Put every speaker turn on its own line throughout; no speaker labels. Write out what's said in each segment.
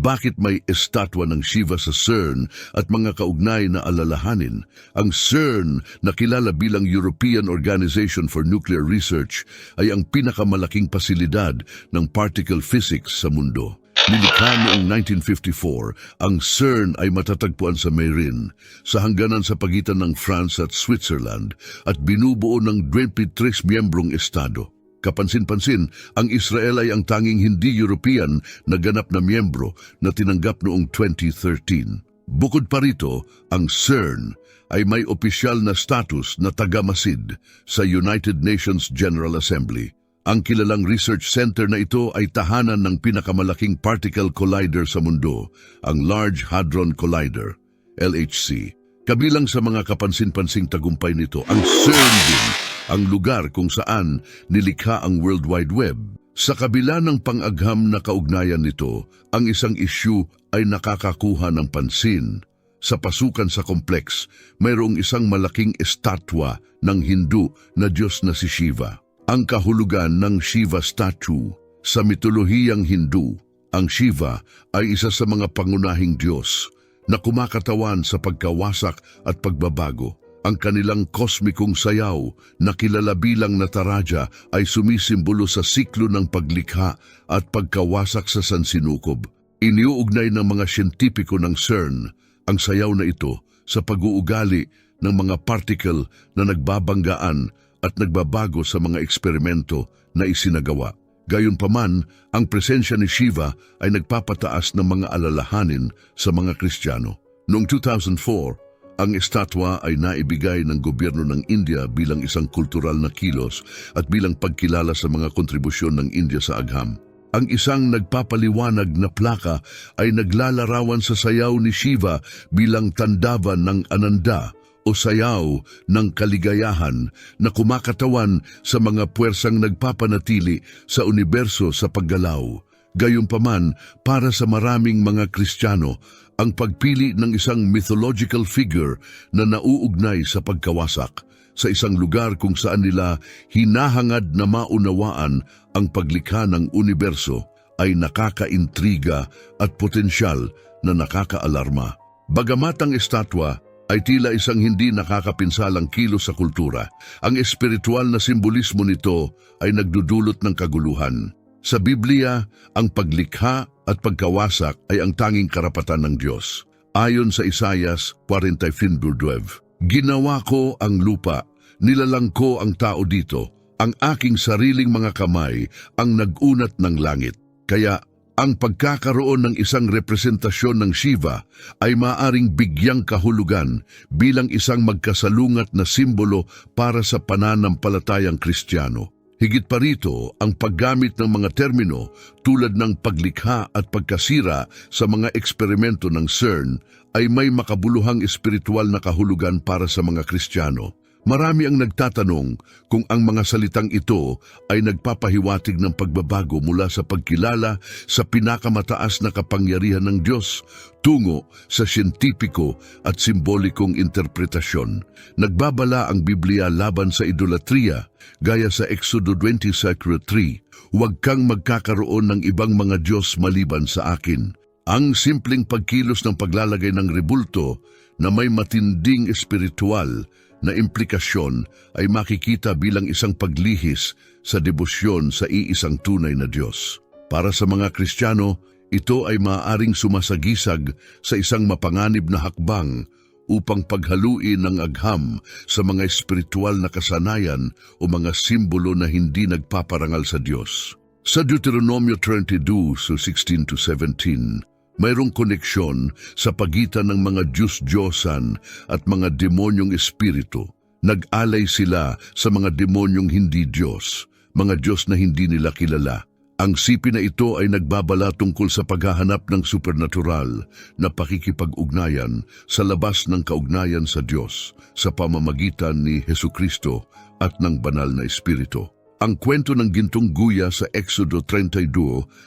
bakit may estatwa ng Shiva sa CERN at mga kaugnay na alalahanin. Ang CERN, na kilala bilang European Organization for Nuclear Research, ay ang pinakamalaking pasilidad ng particle physics sa mundo. Nilikha noong 1954, ang CERN ay matatagpuan sa Meyrin, sa hangganan sa pagitan ng France at Switzerland at binubuo ng 23 miyembrong estado. Kapansin-pansin, ang Israel ay ang tanging hindi European na ganap na miyembro na tinanggap noong 2013. Bukod pa rito, ang CERN ay may opisyal na status na tagamasid sa United Nations General Assembly. Ang kilalang research center na ito ay tahanan ng pinakamalaking particle collider sa mundo, ang Large Hadron Collider, LHC. Kabilang sa mga kapansin-pansing tagumpay nito, ang CERN din, ang lugar kung saan nilikha ang World Wide Web. Sa kabila ng pang-agham na kaugnayan nito, ang isang issue ay nakakakuha ng pansin. Sa pasukan sa kompleks, mayroong isang malaking estatwa ng Hindu na Diyos na si Shiva. Ang kahulugan ng Shiva statue sa mitolohiyang Hindu, ang Shiva ay isa sa mga pangunahing Diyos na kumakatawan sa pagkawasak at pagbabago. Ang kanilang kosmikong sayaw na kilala bilang Nataraja ay sumisimbolo sa siklo ng paglikha at pagkawasak sa sansinukob. Iniuugnay ng mga siyentipiko ng CERN ang sayaw na ito sa pag-uugali ng mga particle na nagbabanggaan at nagbabago sa mga eksperimento na isinagawa. Gayunpaman, ang presensya ni Shiva ay nagpapataas ng mga alalahanin sa mga Kristiyano. Noong 2004, ang estatwa ay naibigay ng gobyerno ng India bilang isang kultural na kilos at bilang pagkilala sa mga kontribusyon ng India sa agham. Ang isang nagpapaliwanag na plaka ay naglalarawan sa sayaw ni Shiva bilang tandavan ng Ananda o sayaw ng kaligayahan na kumakatawan sa mga puwersang nagpapanatili sa universo sa paggalaw. Gayunpaman, para sa maraming mga Kristiyano, ang pagpili ng isang mythological figure na nauugnay sa pagkawasak sa isang lugar kung saan nila hinahangad na maunawaan ang paglikha ng universo ay nakakaintriga at potensyal na nakakaalarma. Bagamat ang estatwa ay tila isang hindi nakakapinsalang kilos sa kultura, ang espiritual na simbolismo nito ay nagdudulot ng kaguluhan. Sa Biblia, ang paglikha at pagkawasak ay ang tanging karapatan ng Diyos. Ayon sa Isayas 45.12, Ginawa ko ang lupa, nilalang ko ang tao dito, ang aking sariling mga kamay ang nagunat ng langit. Kaya ang pagkakaroon ng isang representasyon ng Shiva ay maaring bigyang kahulugan bilang isang magkasalungat na simbolo para sa pananampalatayang Kristiyano. Higit pa rito, ang paggamit ng mga termino tulad ng paglikha at pagkasira sa mga eksperimento ng CERN ay may makabuluhang espiritual na kahulugan para sa mga Kristiyano. Marami ang nagtatanong kung ang mga salitang ito ay nagpapahiwatig ng pagbabago mula sa pagkilala sa pinakamataas na kapangyarihan ng Diyos tungo sa siyentipiko at simbolikong interpretasyon. Nagbabala ang Biblia laban sa idolatria gaya sa Exodo 20 Sacred 3, Huwag kang magkakaroon ng ibang mga Diyos maliban sa akin. Ang simpleng pagkilos ng paglalagay ng rebulto na may matinding espiritual na implikasyon ay makikita bilang isang paglihis sa debosyon sa iisang tunay na Diyos. Para sa mga Kristiyano, ito ay maaaring sumasagisag sa isang mapanganib na hakbang upang paghaluin ng agham sa mga espiritual na kasanayan o mga simbolo na hindi nagpaparangal sa Diyos. Sa Deuteronomio 22, so 16 to 17, mayroong koneksyon sa pagitan ng mga Diyos-Diyosan at mga demonyong espiritu. Nag-alay sila sa mga demonyong hindi Diyos, mga Diyos na hindi nila kilala. Ang sipi na ito ay nagbabala tungkol sa paghahanap ng supernatural na pakikipag-ugnayan sa labas ng kaugnayan sa Diyos sa pamamagitan ni Heso Kristo at ng banal na Espiritu. Ang kwento ng gintong guya sa Exodo 32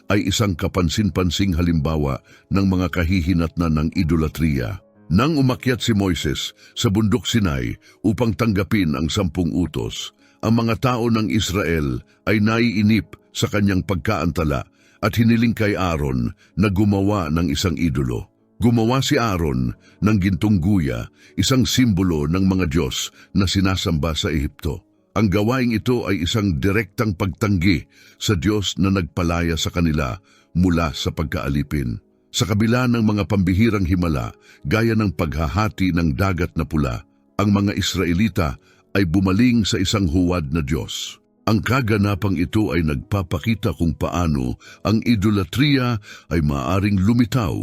ay isang kapansin-pansing halimbawa ng mga kahihinatnan ng idolatriya. Nang umakyat si Moises sa bundok Sinai upang tanggapin ang sampung utos, ang mga tao ng Israel ay naiinip sa kanyang pagkaantala at hiniling kay Aaron na gumawa ng isang idolo. Gumawa si Aaron ng gintong guya, isang simbolo ng mga Diyos na sinasamba sa Ehipto. Ang gawaing ito ay isang direktang pagtanggi sa Diyos na nagpalaya sa kanila mula sa pagkaalipin. Sa kabila ng mga pambihirang himala, gaya ng paghahati ng dagat na pula, ang mga Israelita ay bumaling sa isang huwad na Diyos. Ang kaganapang ito ay nagpapakita kung paano ang idolatriya ay maaring lumitaw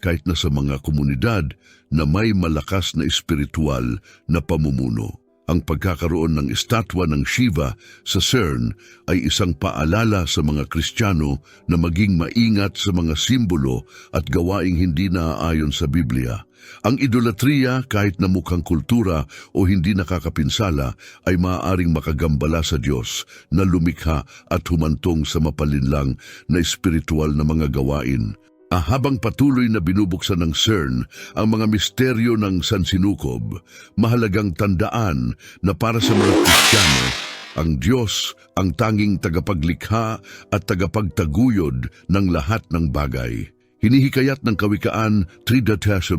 kahit na sa mga komunidad na may malakas na espiritual na pamumuno. Ang pagkakaroon ng estatwa ng Shiva sa CERN ay isang paalala sa mga Kristiyano na maging maingat sa mga simbolo at gawaing hindi naaayon sa Biblia. Ang idolatriya kahit na mukhang kultura o hindi nakakapinsala ay maaaring makagambala sa Diyos na lumikha at humantong sa mapalinlang na espiritual na mga gawain. Ah, habang patuloy na binubuksan ng CERN ang mga misteryo ng Sansinukob, mahalagang tandaan na para sa mga Kristiyano, ang Diyos ang tanging tagapaglikha at tagapagtaguyod ng lahat ng bagay. Hinihikayat ng Kawikaan 3.1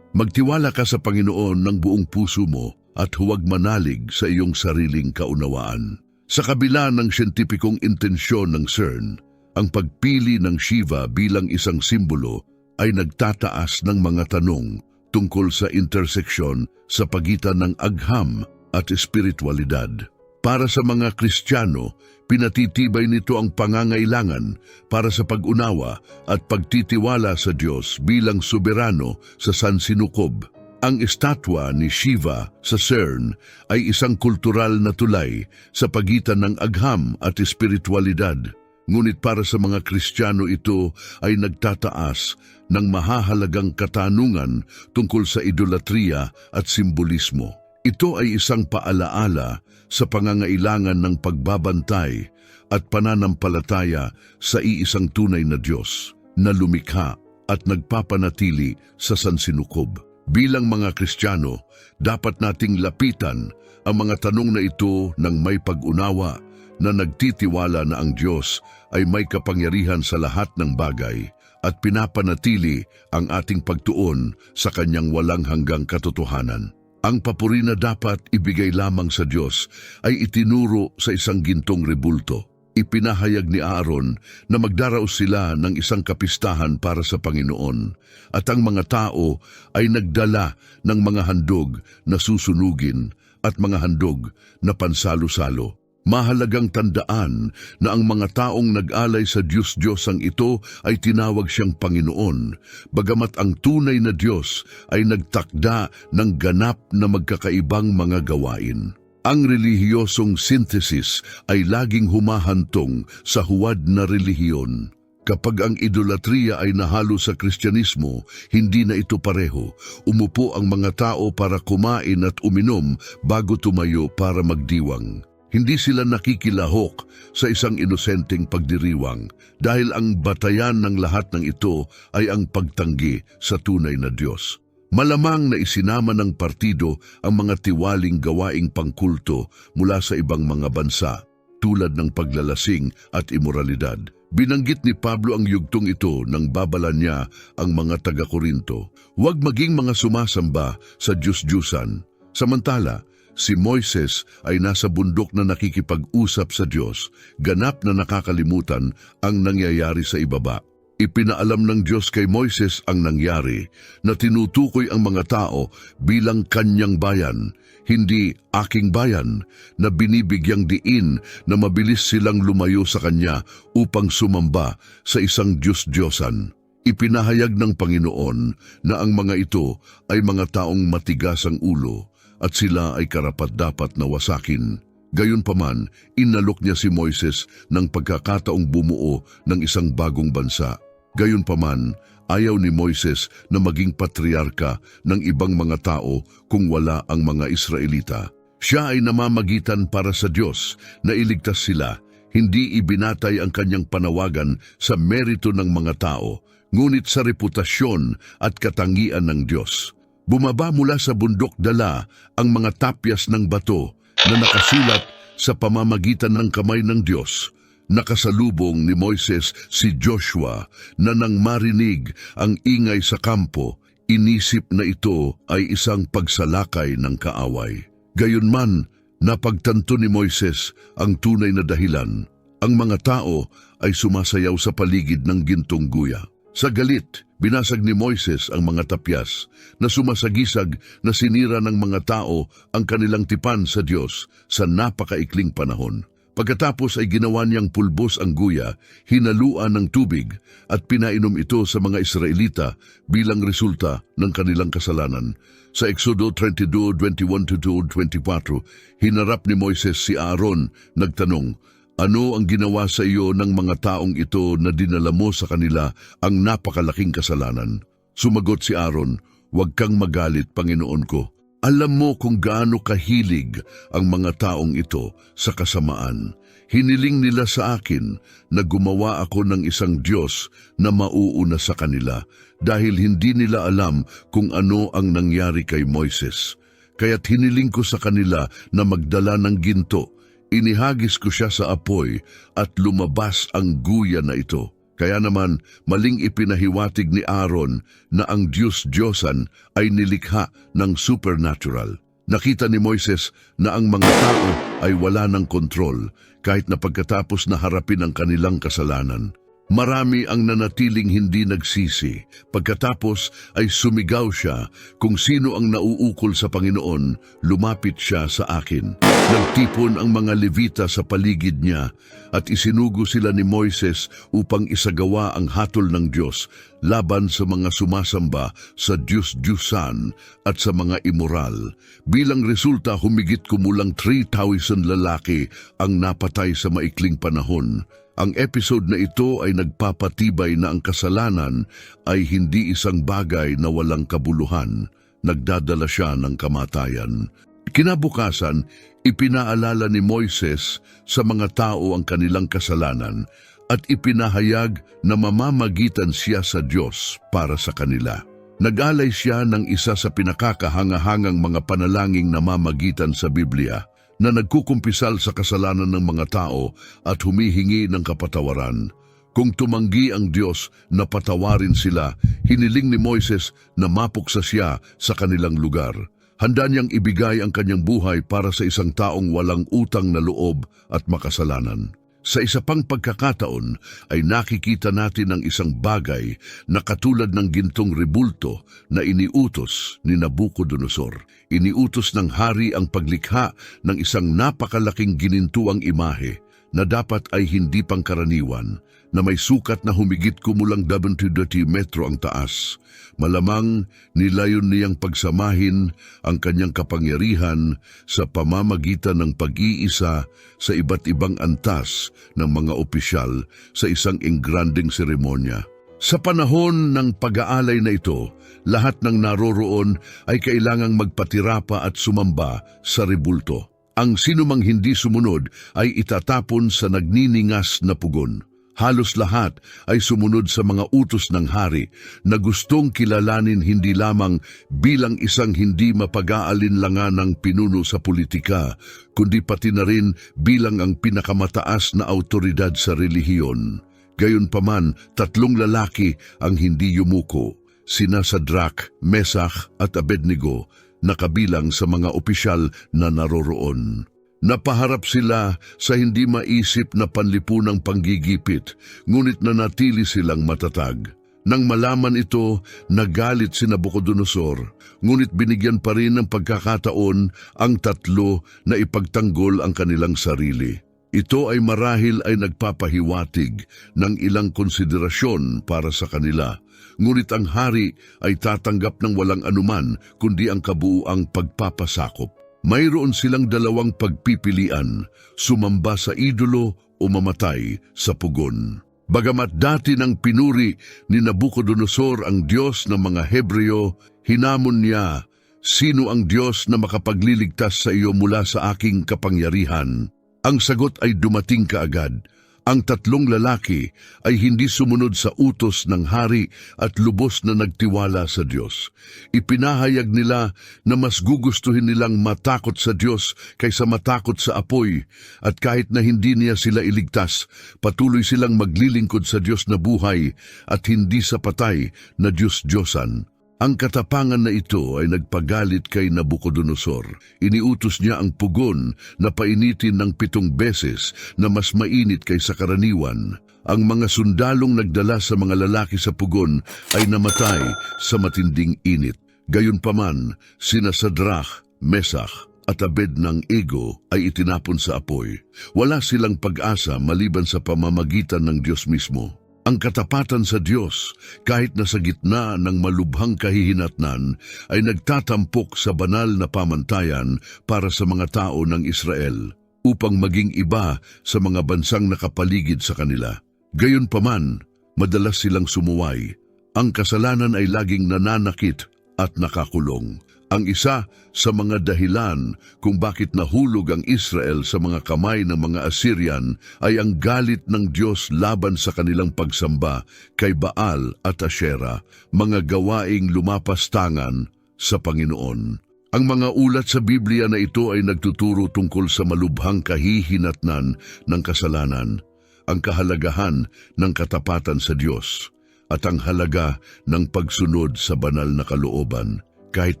Magtiwala ka sa Panginoon ng buong puso mo at huwag manalig sa iyong sariling kaunawaan. Sa kabila ng siyentipikong intensyon ng CERN, ang pagpili ng Shiva bilang isang simbolo ay nagtataas ng mga tanong tungkol sa interseksyon sa pagitan ng agham at espiritualidad. Para sa mga Kristiyano, pinatitibay nito ang pangangailangan para sa pag-unawa at pagtitiwala sa Diyos bilang soberano sa sansinukob. Ang estatwa ni Shiva sa CERN ay isang kultural na tulay sa pagitan ng agham at espiritualidad. Ngunit para sa mga Kristiyano ito ay nagtataas ng mahahalagang katanungan tungkol sa idolatriya at simbolismo. Ito ay isang paalaala sa pangangailangan ng pagbabantay at pananampalataya sa iisang tunay na Diyos na lumikha at nagpapanatili sa sansinukob. Bilang mga Kristiyano, dapat nating lapitan ang mga tanong na ito ng may pag-unawa na nagtitiwala na ang Diyos ay may kapangyarihan sa lahat ng bagay at pinapanatili ang ating pagtuon sa kanyang walang hanggang katotohanan. Ang papuri na dapat ibigay lamang sa Diyos ay itinuro sa isang gintong rebulto. Ipinahayag ni Aaron na magdaraos sila ng isang kapistahan para sa Panginoon at ang mga tao ay nagdala ng mga handog na susunugin at mga handog na pansalo-salo. Mahalagang tandaan na ang mga taong nag-alay sa Diyos-Diyosang ito ay tinawag siyang Panginoon, bagamat ang tunay na Diyos ay nagtakda ng ganap na magkakaibang mga gawain. Ang relihiyosong synthesis ay laging humahantong sa huwad na relihiyon. Kapag ang idolatriya ay nahalo sa Kristyanismo, hindi na ito pareho. Umupo ang mga tao para kumain at uminom bago tumayo para magdiwang. Hindi sila nakikilahok sa isang inosenteng pagdiriwang dahil ang batayan ng lahat ng ito ay ang pagtanggi sa tunay na Diyos. Malamang na isinama ng partido ang mga tiwaling gawaing pangkulto mula sa ibang mga bansa tulad ng paglalasing at imoralidad. Binanggit ni Pablo ang yugtong ito nang babala niya ang mga taga-Korinto. Huwag maging mga sumasamba sa Diyos-Diyusan. Samantala, Si Moises ay nasa bundok na nakikipag-usap sa Diyos, ganap na nakakalimutan ang nangyayari sa ibaba. Ipinaalam ng Diyos kay Moises ang nangyari na tinutukoy ang mga tao bilang kanyang bayan, hindi aking bayan, na binibigyang diin na mabilis silang lumayo sa kanya upang sumamba sa isang Diyos-Diyosan. Ipinahayag ng Panginoon na ang mga ito ay mga taong matigas ang ulo at sila ay karapat-dapat na wasakin. Gayunpaman, inalok niya si Moises ng pagkakataong bumuo ng isang bagong bansa. Gayunpaman, ayaw ni Moises na maging patriarka ng ibang mga tao kung wala ang mga Israelita. Siya ay namamagitan para sa Diyos na iligtas sila. Hindi ibinatay ang kanyang panawagan sa merito ng mga tao, ngunit sa reputasyon at katangian ng Diyos. Bumaba mula sa bundok dala ang mga tapyas ng bato na nakasulat sa pamamagitan ng kamay ng Diyos. Nakasalubong ni Moises si Joshua na nang marinig ang ingay sa kampo, inisip na ito ay isang pagsalakay ng kaaway. Gayunman, napagtanto ni Moises ang tunay na dahilan. Ang mga tao ay sumasayaw sa paligid ng gintong guya. Sa galit, binasag ni Moises ang mga tapyas na sumasagisag na sinira ng mga tao ang kanilang tipan sa Diyos sa napakaikling panahon. Pagkatapos ay ginawa niyang pulbos ang guya, hinaluan ng tubig at pinainom ito sa mga Israelita bilang resulta ng kanilang kasalanan. Sa Exodo 22, 21-24, hinarap ni Moises si Aaron, nagtanong, Ano ang ginawa sa iyo ng mga taong ito na dinala mo sa kanila ang napakalaking kasalanan? Sumagot si Aaron, Huwag kang magalit, Panginoon ko. Alam mo kung gaano kahilig ang mga taong ito sa kasamaan. Hiniling nila sa akin na gumawa ako ng isang Diyos na mauuna sa kanila dahil hindi nila alam kung ano ang nangyari kay Moises. Kaya't hiniling ko sa kanila na magdala ng ginto. Inihagis ko siya sa apoy at lumabas ang guya na ito. Kaya naman, maling ipinahiwatig ni Aaron na ang Diyos-Diyosan ay nilikha ng supernatural. Nakita ni Moises na ang mga tao ay wala ng kontrol kahit na pagkatapos na harapin ang kanilang kasalanan. Marami ang nanatiling hindi nagsisi. Pagkatapos ay sumigaw siya kung sino ang nauukol sa Panginoon, lumapit siya sa akin. Nagtipon ang mga Levita sa paligid niya at isinugo sila ni Moises upang isagawa ang hatol ng Diyos laban sa mga sumasamba sa Diyos-Diyusan at sa mga immoral. Bilang resulta humigit kumulang 3,000 lalaki ang napatay sa maikling panahon. Ang episode na ito ay nagpapatibay na ang kasalanan ay hindi isang bagay na walang kabuluhan. Nagdadala siya ng kamatayan. Kinabukasan, ipinaalala ni Moises sa mga tao ang kanilang kasalanan at ipinahayag na mamamagitan siya sa Diyos para sa kanila. Nag-alay siya ng isa sa pinakakahangahangang mga panalangin na mamagitan sa Biblia na nagkukumpisal sa kasalanan ng mga tao at humihingi ng kapatawaran. Kung tumanggi ang Diyos na patawarin sila, hiniling ni Moises na mapuksa siya sa kanilang lugar. Handa niyang ibigay ang kanyang buhay para sa isang taong walang utang na loob at makasalanan. Sa isa pang pagkakataon ay nakikita natin ang isang bagay na katulad ng gintong rebulto na iniutos ni Nabucodonosor. Iniutos ng hari ang paglikha ng isang napakalaking ginintuang imahe na dapat ay hindi pangkaraniwan, na may sukat na humigit kumulang 70 metro ang taas. Malamang nilayon niyang pagsamahin ang kanyang kapangyarihan sa pamamagitan ng pag-iisa sa iba't ibang antas ng mga opisyal sa isang engranding seremonya. Sa panahon ng pag-aalay na ito, lahat ng naroroon ay kailangang magpatirapa at sumamba sa rebulto. Ang sinumang hindi sumunod ay itatapon sa nagniningas na pugon. Halos lahat ay sumunod sa mga utos ng hari na gustong kilalanin hindi lamang bilang isang hindi mapag-aalinlangan ng pinuno sa politika, kundi pati na rin bilang ang pinakamataas na autoridad sa relihiyon. Gayunpaman, tatlong lalaki ang hindi yumuko, sina Sadrak, Mesach at Abednego, na kabilang sa mga opisyal na naroroon. Napaharap sila sa hindi maisip na panlipunang panggigipit, ngunit nanatili silang matatag. Nang malaman ito, nagalit si Nabucodonosor, ngunit binigyan pa rin ng pagkakataon ang tatlo na ipagtanggol ang kanilang sarili. Ito ay marahil ay nagpapahiwatig ng ilang konsiderasyon para sa kanila. Ngunit ang hari ay tatanggap ng walang anuman kundi ang kabuuang pagpapasakop. Mayroon silang dalawang pagpipilian, sumamba sa idolo o mamatay sa pugon. Bagamat dati nang pinuri ni Nabucodonosor ang Diyos ng mga Hebreo, hinamon niya, Sino ang Diyos na makapagliligtas sa iyo mula sa aking kapangyarihan? Ang sagot ay dumating kaagad. Ang tatlong lalaki ay hindi sumunod sa utos ng hari at lubos na nagtiwala sa Diyos. Ipinahayag nila na mas gugustuhin nilang matakot sa Diyos kaysa matakot sa apoy at kahit na hindi niya sila iligtas, patuloy silang maglilingkod sa Diyos na buhay at hindi sa patay na Diyos-Diyosan. Ang katapangan na ito ay nagpagalit kay Nabucodonosor. Iniutos niya ang pugon na painitin ng pitong beses na mas mainit kaysa karaniwan. Ang mga sundalong nagdala sa mga lalaki sa pugon ay namatay sa matinding init. Gayunpaman, sina Sadrach, Mesach, at abed ng ego ay itinapon sa apoy. Wala silang pag-asa maliban sa pamamagitan ng Diyos mismo. Ang katapatan sa Diyos, kahit na sa gitna ng malubhang kahihinatnan, ay nagtatampok sa banal na pamantayan para sa mga tao ng Israel, upang maging iba sa mga bansang nakapaligid sa kanila. Gayunpaman, madalas silang sumuway. Ang kasalanan ay laging nananakit at nakakulong. Ang isa sa mga dahilan kung bakit nahulog ang Israel sa mga kamay ng mga Assyrian ay ang galit ng Diyos laban sa kanilang pagsamba kay Baal at Asherah, mga gawaing lumapastangan sa Panginoon. Ang mga ulat sa Biblia na ito ay nagtuturo tungkol sa malubhang kahihinatnan ng kasalanan, ang kahalagahan ng katapatan sa Diyos, at ang halaga ng pagsunod sa banal na kalooban kahit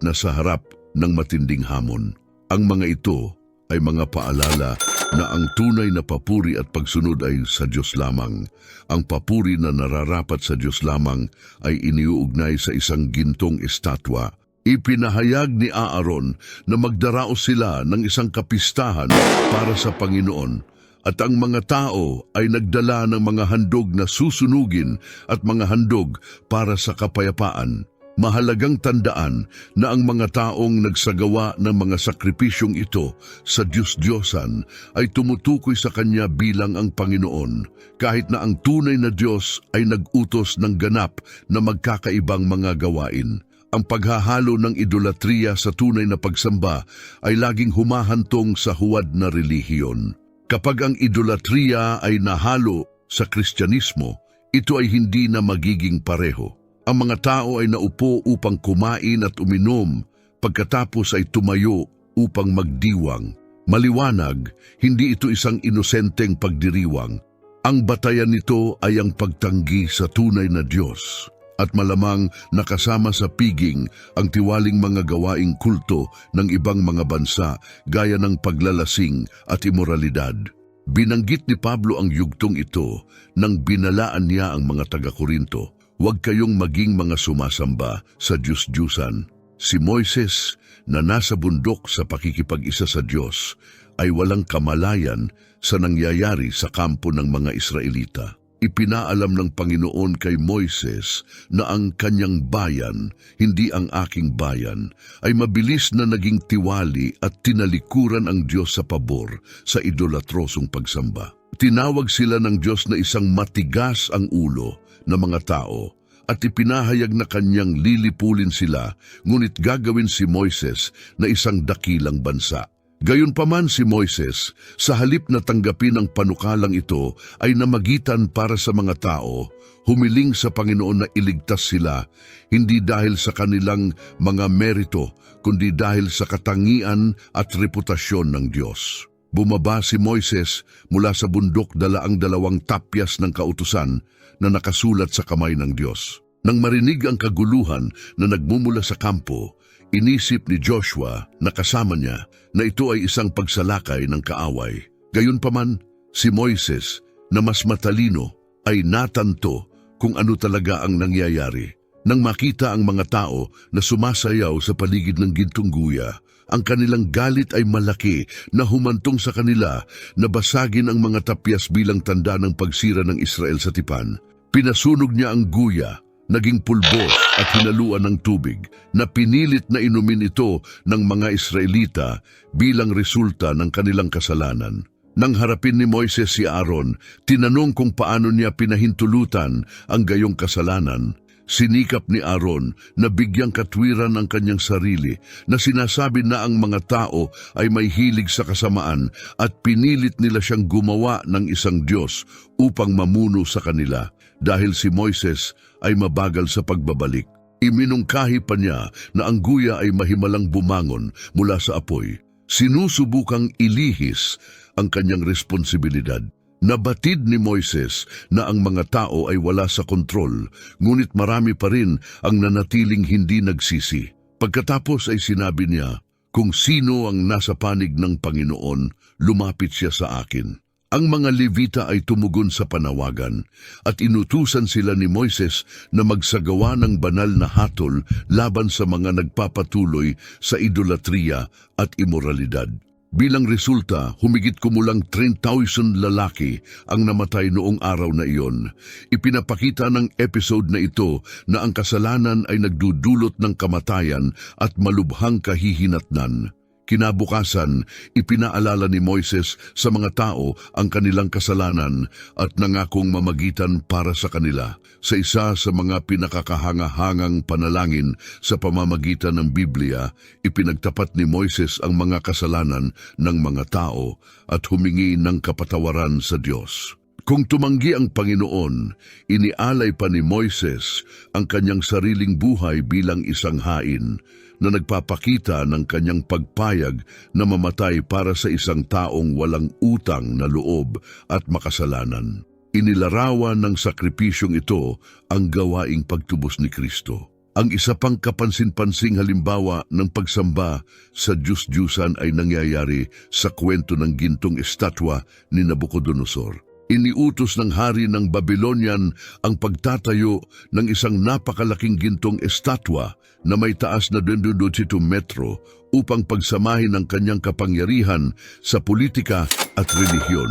nasa harap ng matinding hamon. Ang mga ito ay mga paalala na ang tunay na papuri at pagsunod ay sa Diyos lamang. Ang papuri na nararapat sa Diyos lamang ay iniuugnay sa isang gintong estatwa. Ipinahayag ni Aaron na magdaraos sila ng isang kapistahan para sa Panginoon at ang mga tao ay nagdala ng mga handog na susunugin at mga handog para sa kapayapaan. Mahalagang tandaan na ang mga taong nagsagawa ng mga sakripisyong ito sa Diyos-Diyosan ay tumutukoy sa Kanya bilang ang Panginoon, kahit na ang tunay na Diyos ay nag-utos ng ganap na magkakaibang mga gawain. Ang paghahalo ng idolatriya sa tunay na pagsamba ay laging humahantong sa huwad na relihiyon. Kapag ang idolatriya ay nahalo sa Kristyanismo, ito ay hindi na magiging pareho. Ang mga tao ay naupo upang kumain at uminom, pagkatapos ay tumayo upang magdiwang. Maliwanag, hindi ito isang inosenteng pagdiriwang. Ang batayan nito ay ang pagtanggi sa tunay na Diyos at malamang nakasama sa piging ang tiwaling mga gawaing kulto ng ibang mga bansa gaya ng paglalasing at imoralidad. Binanggit ni Pablo ang yugtong ito nang binalaan niya ang mga taga-Korinto. Huwag kayong maging mga sumasamba sa Diyos-Diyusan. Si Moises na nasa bundok sa pakikipag-isa sa Diyos ay walang kamalayan sa nangyayari sa kampo ng mga Israelita. Ipinaalam ng Panginoon kay Moises na ang kanyang bayan, hindi ang aking bayan, ay mabilis na naging tiwali at tinalikuran ang Diyos sa pabor sa idolatrosong pagsamba. Tinawag sila ng Diyos na isang matigas ang ulo na mga tao at ipinahayag na kanyang lilipulin sila, ngunit gagawin si Moises na isang dakilang bansa. Gayunpaman si Moises, sa halip na tanggapin ang panukalang ito, ay namagitan para sa mga tao, humiling sa Panginoon na iligtas sila, hindi dahil sa kanilang mga merito, kundi dahil sa katangian at reputasyon ng Diyos. Bumaba si Moises mula sa bundok dala ang dalawang tapyas ng kautusan na nakasulat sa kamay ng Diyos. Nang marinig ang kaguluhan na nagmumula sa kampo, inisip ni Joshua na kasama niya na ito ay isang pagsalakay ng kaaway. Gayunpaman, si Moises na mas matalino ay natanto kung ano talaga ang nangyayari. Nang makita ang mga tao na sumasayaw sa paligid ng gintong guya, ang kanilang galit ay malaki na humantong sa kanila na basagin ang mga tapyas bilang tanda ng pagsira ng Israel sa tipan. Pinasunog niya ang guya, naging pulbos at hinaluan ng tubig na pinilit na inumin ito ng mga Israelita bilang resulta ng kanilang kasalanan. Nang harapin ni Moises si Aaron, tinanong kung paano niya pinahintulutan ang gayong kasalanan. Sinikap ni Aaron na bigyang katwiran ang kanyang sarili na sinasabi na ang mga tao ay may hilig sa kasamaan at pinilit nila siyang gumawa ng isang Diyos upang mamuno sa kanila dahil si Moises ay mabagal sa pagbabalik. Iminungkahi pa niya na ang guya ay mahimalang bumangon mula sa apoy. Sinusubukang ilihis ang kanyang responsibilidad. Nabatid ni Moises na ang mga tao ay wala sa kontrol, ngunit marami pa rin ang nanatiling hindi nagsisi. Pagkatapos ay sinabi niya, kung sino ang nasa panig ng Panginoon, lumapit siya sa akin. Ang mga Levita ay tumugon sa panawagan at inutusan sila ni Moises na magsagawa ng banal na hatol laban sa mga nagpapatuloy sa idolatriya at imoralidad. Bilang resulta, humigit kumulang 30,000 lalaki ang namatay noong araw na iyon. Ipinapakita ng episode na ito na ang kasalanan ay nagdudulot ng kamatayan at malubhang kahihinatnan. Kinabukasan, ipinaalala ni Moises sa mga tao ang kanilang kasalanan at nangakong mamagitan para sa kanila sa isa sa mga pinakakahanga-hangang panalangin sa pamamagitan ng Biblia, ipinagtapat ni Moises ang mga kasalanan ng mga tao at humingi ng kapatawaran sa Diyos. Kung tumanggi ang Panginoon, inialay pa ni Moises ang kanyang sariling buhay bilang isang hain na nagpapakita ng kanyang pagpayag na mamatay para sa isang taong walang utang na loob at makasalanan. Inilarawan ng sakripisyong ito ang gawaing pagtubos ni Kristo. Ang isa pang kapansin-pansing halimbawa ng pagsamba sa Diyos-Diyusan ay nangyayari sa kwento ng gintong estatwa ni Nabucodonosor. Iniutos ng hari ng Babylonian ang pagtatayo ng isang napakalaking gintong estatwa na may taas na 22 metro upang pagsamahin ang kanyang kapangyarihan sa politika at relihiyon.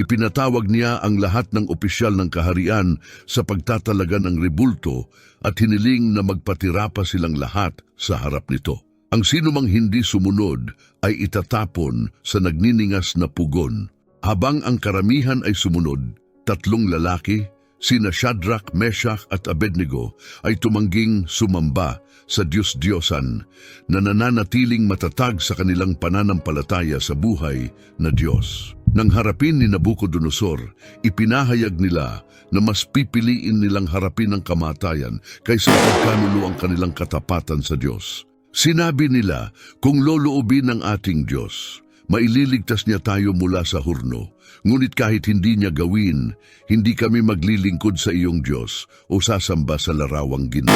Ipinatawag niya ang lahat ng opisyal ng kaharian sa pagtatalaga ng rebulto at hiniling na magpatira pa silang lahat sa harap nito. Ang sinumang hindi sumunod ay itatapon sa nagniningas na pugon. Habang ang karamihan ay sumunod, tatlong lalaki, sina Shadrach, Meshach at Abednego ay tumangging sumamba sa Diyos-Diyosan na nananatiling matatag sa kanilang pananampalataya sa buhay na Diyos. Nang harapin ni Nabucodonosor, ipinahayag nila na mas pipiliin nilang harapin ang kamatayan kaysa pagkanulo ang kanilang katapatan sa Diyos. Sinabi nila, kung loloobin ng ating Diyos, maililigtas niya tayo mula sa hurno. Ngunit kahit hindi niya gawin, hindi kami maglilingkod sa iyong Diyos o sasamba sa larawang ginto.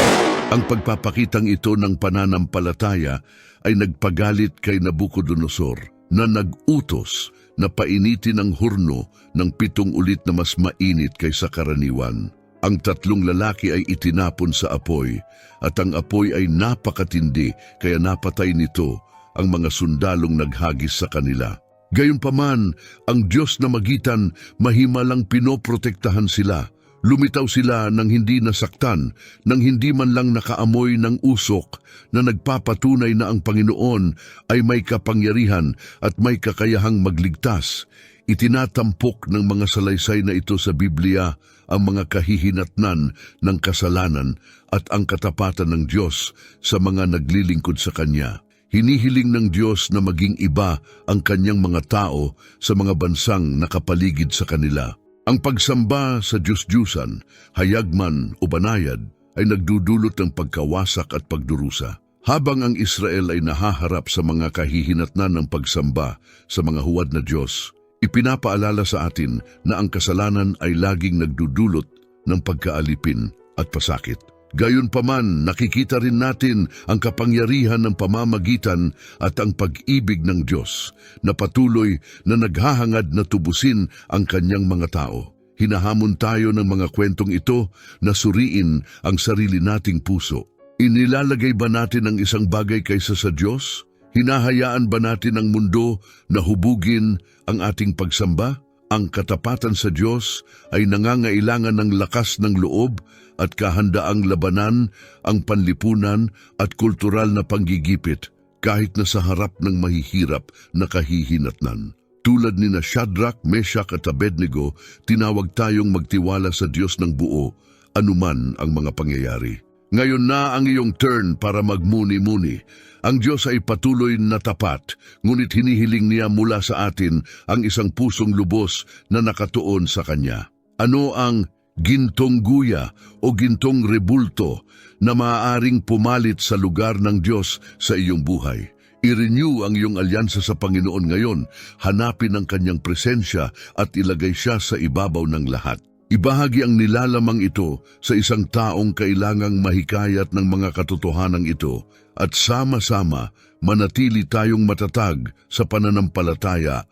Ang pagpapakitang ito ng pananampalataya ay nagpagalit kay Nabucodonosor na nag-utos na painitin ang hurno ng pitong ulit na mas mainit kaysa karaniwan. Ang tatlong lalaki ay itinapon sa apoy at ang apoy ay napakatindi kaya napatay nito ang mga sundalong naghagis sa kanila. Gayunpaman, ang Diyos na magitan mahimalang pinoprotektahan sila. Lumitaw sila nang hindi nasaktan, nang hindi man lang nakaamoy ng usok na nagpapatunay na ang Panginoon ay may kapangyarihan at may kakayahang magligtas. Itinatampok ng mga salaysay na ito sa Biblia ang mga kahihinatnan ng kasalanan at ang katapatan ng Diyos sa mga naglilingkod sa Kanya. Hinihiling ng Diyos na maging iba ang kanyang mga tao sa mga bansang nakapaligid sa kanila. Ang pagsamba sa Diyos-Diyusan, hayagman o banayad, ay nagdudulot ng pagkawasak at pagdurusa. Habang ang Israel ay nahaharap sa mga kahihinatnan ng pagsamba sa mga huwad na Diyos, ipinapaalala sa atin na ang kasalanan ay laging nagdudulot ng pagkaalipin at pasakit. Gayunpaman, nakikita rin natin ang kapangyarihan ng pamamagitan at ang pag-ibig ng Diyos na patuloy na naghahangad na tubusin ang kanyang mga tao. Hinahamon tayo ng mga kwentong ito na suriin ang sarili nating puso. Inilalagay ba natin ang isang bagay kaysa sa Diyos? Hinahayaan ba natin ang mundo na hubugin ang ating pagsamba? Ang katapatan sa Diyos ay nangangailangan ng lakas ng loob at kahandaang labanan ang panlipunan at kultural na panggigipit kahit na sa harap ng mahihirap na kahihinatnan. Tulad ni na Shadrach, Meshach at Abednego, tinawag tayong magtiwala sa Diyos ng buo anuman ang mga pangyayari. Ngayon na ang iyong turn para magmuni-muni. Ang Diyos ay patuloy na tapat, ngunit hinihiling niya mula sa atin ang isang pusong lubos na nakatuon sa Kanya. Ano ang gintong guya o gintong rebulto na maaaring pumalit sa lugar ng Diyos sa iyong buhay? I-renew ang iyong alyansa sa Panginoon ngayon, hanapin ang kanyang presensya at ilagay siya sa ibabaw ng lahat. Ibahagi ang nilalamang ito sa isang taong kailangang mahikayat ng mga katotohanang ito at sama-sama manatili tayong matatag sa pananampalataya